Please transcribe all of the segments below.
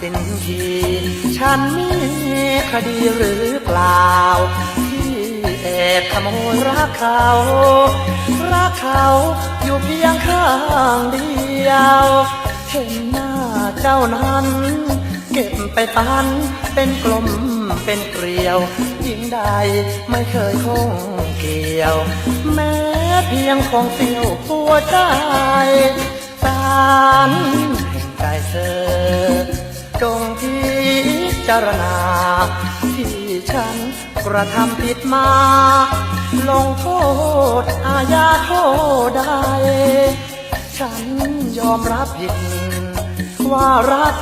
สิ้นทีฉันมีคดีหรือเปล่า ที่แอบขโมยรักเขา รักเขาอยู่เพียงข้างเดียว เห็นหน้าเจ้านั้น เก็บไปปันเป็นกลมเป็นเกลียวยิงใดไม่เคยคงเกี่ยว แม้เพียงของเสี้ยวหัวใจารณา ที่ฉันกระทำผิดมา ลงโทษอาญาโทษใดฉันยอมรับผิด ว่ารัก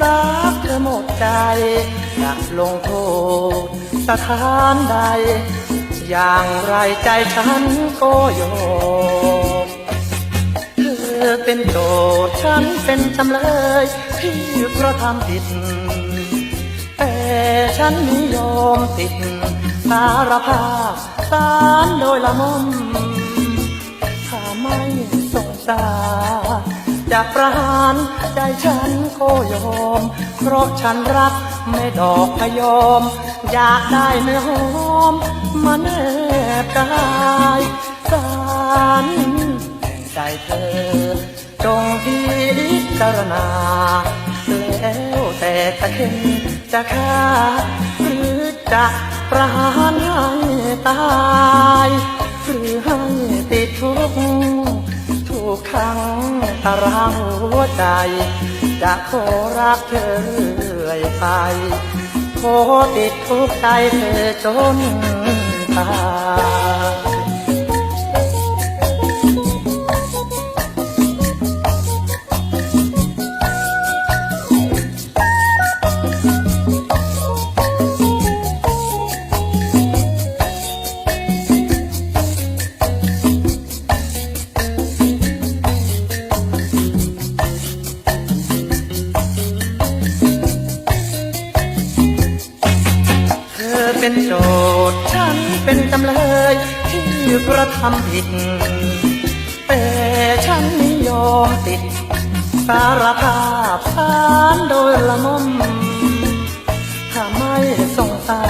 รักเธอหมดใจจะลงโทษสถานใด อย่างไรใจฉันก็ยอมเธอเป็นโจทย์ฉันเป็นจำเลยที่กระทำผิด ฉันไม่ยอมติดสารภาพสารโดยละมมถ้าไม่สงสารจะประหารใจฉันก็ยอม เพราะฉันรักแม่ดอกพยอม อยากได้เนื้อหอมมาแนบกายสารแห่งใจเธอ จงพิจารณาแล้วแต่จะเข็น จะฆ่าหรือจะประหารให้ตายหรือให้ติดทุกข์ถูกขังตารางหัวใจ จะขอรักเธอเรื่อยไปขอติดทุกข์ใจเธอจนตาย เป็นโจทย์ฉันเป็นจำเลยที่กระทำผิด แต่ฉันยอมติด สารภาพสารโดยละมมถ้าไม่สงสา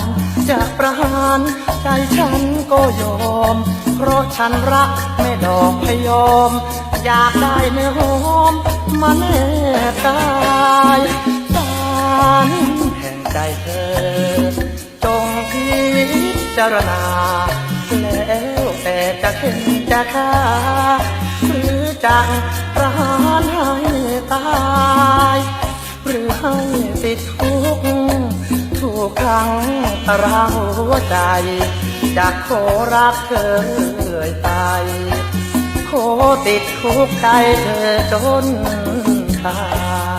รจะประหารใจฉันก็ยอม เพราะฉันรักแม่ดอกพยอม อยากได้เนื้อหอมมาแนบกายารณา แล้วแต่จะเข็นจะฆ่าหรือจะประหารให้ตายหรือให้ติดคุกถูกขังตารางหัวใจจะขอรักเธอเรื่อยไปขอติดคุกใจเธอจนตาย